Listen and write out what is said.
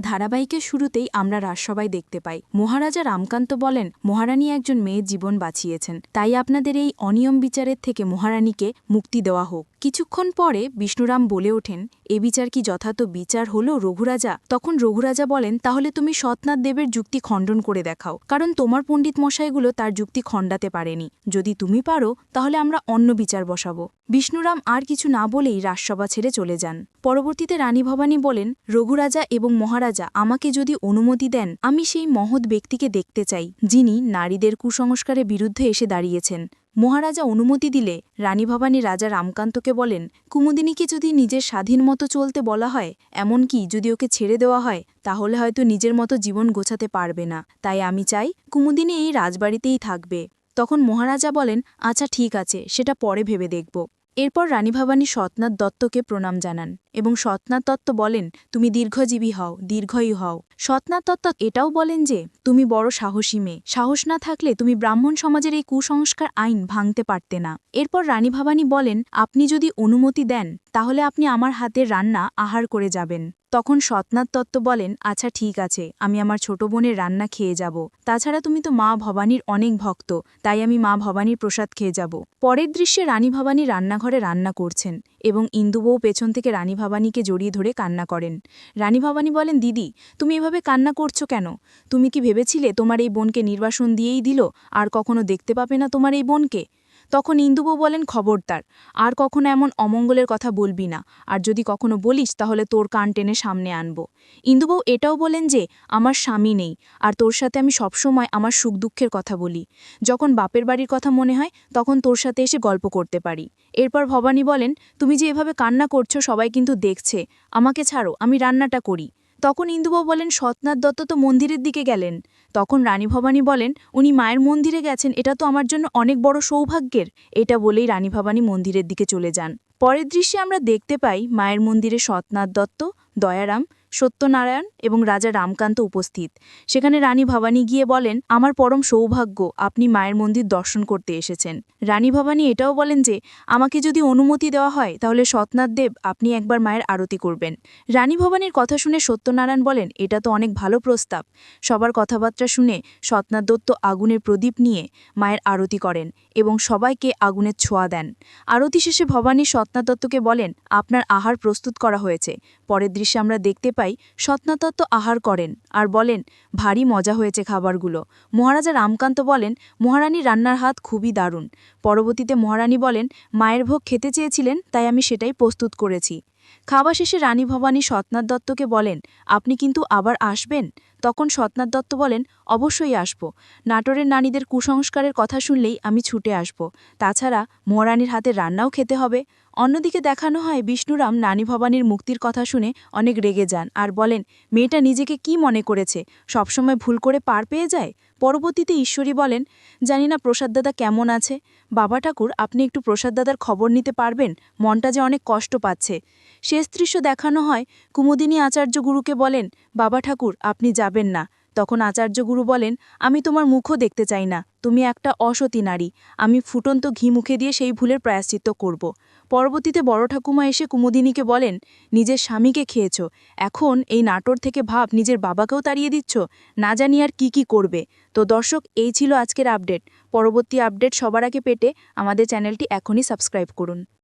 ধারাবাহিকের শুরুতেই আমরা রাজসভায় দেখতে পাই। মহারাজা রামকান্ত বলেন, মহারানী একজন মেয়ের জীবন বাঁচিয়েছেন। তাই আপনাদের এই অনিয়ম বিচারের থেকে মহারানীকে মুক্তি দেওয়া হোক। কিছুক্ষণ পরে বিষ্ণুরাম বলে ওঠেন, এ বিচার কি যথার্থ বিচার হলো রঘুরাজা? তখন রঘুরাজা বলেন, তাহলে তুমি সৎনাথ দেবের যুক্তি খণ্ডন করে দেখাও, কারণ তোমার পণ্ডিত মশাইগুলো তার যুক্তি খণ্ডাতে পারেনি। যদি তুমি পারো, তাহলে আমরা অন্য বিচার বসাবো। বিষ্ণুরাম আর কিছু না বলেই রাজসভা ছেড়ে চলে যান। পরবর্তীতে রানী ভবানী বলেন, রঘুরাজা এবং মহারাজা আমাকে যদি অনুমতি দেন, আমি সেই মহৎ ব্যক্তিকে দেখতে চাই, যিনি নারীদের কুসংস্কারের বিরুদ্ধে এসে দাঁড়িয়েছেন। মহারাজা অনুমতি দিলে রানী ভবানী রাজা রামকান্তকে বলেন, কুমুদিনীকে যদি নিজের স্বাধীন মতো চলতে বলা হয় এমনকি যদি ওকে ছেড়ে দেওয়া হয়, তাহলে হয়তো নিজের মতো জীবন গোছাতে পারবে না। তাই আমি চাই, কুমুদিনী এই রাজবাড়িতেই থাকবে। তখন মহারাজা বলেন আচ্ছা ঠিক আছে, সেটা পরে ভেবে দেখব। এরপর রানী ভবানী সৎনাথ দত্তকে প্রণাম জানান। এবং সৎনাথ দত্ত বলেন, তুমি দীর্ঘজীবী হও দীর্ঘয়ী হও। সৎনাথ দত্ত এটাও বলেন যে, তুমি বড় সাহসী মেয়ে। সাহস না থাকলে তুমি ব্রাহ্মণ সমাজের এই কুসংস্কার আইন ভাঙতে পারতে না। এরপর রানী ভবানী বলেন, আপনি যদি অনুমতি দেন, তাহলে আপনি আমার হাতের রান্না আহার করে যাবেন। তখন সৎনাথ দত্ত বলেন আচ্ছা ঠিক আছে, আমি আমার ছোট বোনের রান্না খেয়ে যাব। তাছাড়া তুমি তো মা ভবানীর অনেক ভক্ত, তাই আমি মা ভবানীর প্রসাদ খেয়ে যাব। পরের দৃশ্যে রানী ভবানী রান্নাঘরে রান্না করছেন। এবং ইন্দুবউ পেছন থেকে রানী ভবানীকে জড়িয়ে ধরে কান্না করেন। রানী ভবানী বলেন, দিদি, তুমি এভাবে কান্না করছ কেন? তুমি কি ভেবেছিলে তোমার এই বোনকে নির্বাসন দিয়েই দিল? আর কখনো দেখতে পাবে না তোমার এই বোনকে? তখন ইন্দুবু বলেন খবরদার, আর কখনো এমন অমঙ্গলের কথা বলবি না, আর যদি কখনো বলিস তাহলে তোর কান টেনে সামনে আনব। ইন্দুবউ এটাও বলেন যে, আমার স্বামী নেই, আর তোর সাথে আমি সবসময় আমার সুখ দুঃখের কথা বলি। যখন বাপের বাড়ির কথা মনে হয়, তখন তোর সাথে এসে গল্প করতে পারি। এরপর ভবানী বলেন, তুমি যে এভাবে কান্না করছ সবাই কিন্তু দেখছে, আমাকে ছাড়ো, আমি রান্নাটা করি। তখন ইন্দুবাবু বলেন, সৎনাথ দত্ত তো মন্দিরের দিকে গেলেন। তখন রানী ভবানী বলেন, উনি মায়ের মন্দিরে গেছেন, এটা তো আমার জন্য অনেক বড় সৌভাগ্যের। এটা বলেই রানী ভবানী মন্দিরের দিকে চলে যান। পরের দৃশ্যে আমরা দেখতে পাই মায়ের মন্দিরে সৎনাথ দত্ত, দয়ারাম সত্যনারায়ণ এবং রাজা রামকান্ত উপস্থিত। সেখানে রানী ভবানী গিয়ে বলেন, আমার পরম সৌভাগ্য, আপনি মায়ের মন্দির দর্শন করতে এসেছেন। রানী ভবানী এটাও বলেন যে, আমাকে যদি অনুমতি দেওয়া হয়, তাহলে সৎনাথ দেব আপনি একবার মায়ের আরতি করবেন। রানী ভবানীর কথা শুনে সত্যনারায়ণ বলেন, এটা তো অনেক ভালো প্রস্তাব। সবার কথাবার্তা শুনে সৎনাথ দত্ত আগুনের প্রদীপ নিয়ে মায়ের আরতি করেন এবং সবাইকে আগুনের ছোঁয়া দেন। আরতি শেষে ভবানী সৎনাথ দত্তকে বলেন, আপনার আহার প্রস্তুত করা হয়েছে। পরের দৃশ্যে আমরা দেখতে পাই সৎনাতত্ত্ব আহার করেন আর বলেন, ভারী মজা হয়েছে খাবারগুলো। মহারাজা রামকান্ত বলেন মহারানী রান্নার হাত খুবই দারুণ। পরবর্তীতে মহারানী বলেন, মায়ের ভোগ খেতে চেয়েছিলেন, তাই আমি সেটাই প্রস্তুত করেছি। খাওয়া শেষে রানী ভবানী সৎনাথ দত্তকে বলেন, আপনি কিন্তু আবার আসবেন? তখন সৎনাথ দত্ত বলেন, অবশ্যই আসব। নাটোরের নারীদের কুসংস্কারের কথা শুনলেই আমি ছুটে আসব। তাছাড়া মহারানীর হাতে রান্নাও খেতে হবে। অন্যদিকে দেখানো হয় বিষ্ণুরাম নানী ভবানীর মুক্তির কথা শুনে অনেক রেগে যান আর বলেন, মেয়েটা নিজেকে কি মনে করেছে? সবসময় ভুল করে পার পেয়ে যায়? পরবর্তীতে ঈশ্বরী বলেন, জানি না প্রসাদ দাদা কেমন আছে। বাবা ঠাকুর, আপনি একটু প্রসাদ দাদার খবর নিতে পারবেন? মনটা যে অনেক কষ্ট পাচ্ছে। শেষ দৃশ্য দেখানো হয় কুমুদিনী আচার্য গুরুকে বলেন, বাবা ঠাকুর, আপনি যাবেন না। তখন আচার্যগুরু বলেন, আমি তোমার মুখও দেখতে চাই না। তুমি একটা অসতী নারী। আমি ফুটন্ত ঘি মুখে দিয়ে সেই ভুলের প্রায়শ্চিত্ত করব। পরবর্তীতে বড় ঠাকুমা এসে কুমুদিনীকে বলেন, নিজের স্বামীকে খেয়েছ। এখন এই নাটোর থেকে ভাব নিজের বাবাকেও তাড়িয়ে দিচ্ছ? না জানি আর কি কি করবে। তো দর্শক, এই ছিল আজকের আপডেট। পরবর্তী আপডেট সবার আগে পেটে আমাদের চ্যানেলটি এখনই সাবস্ক্রাইব করুন।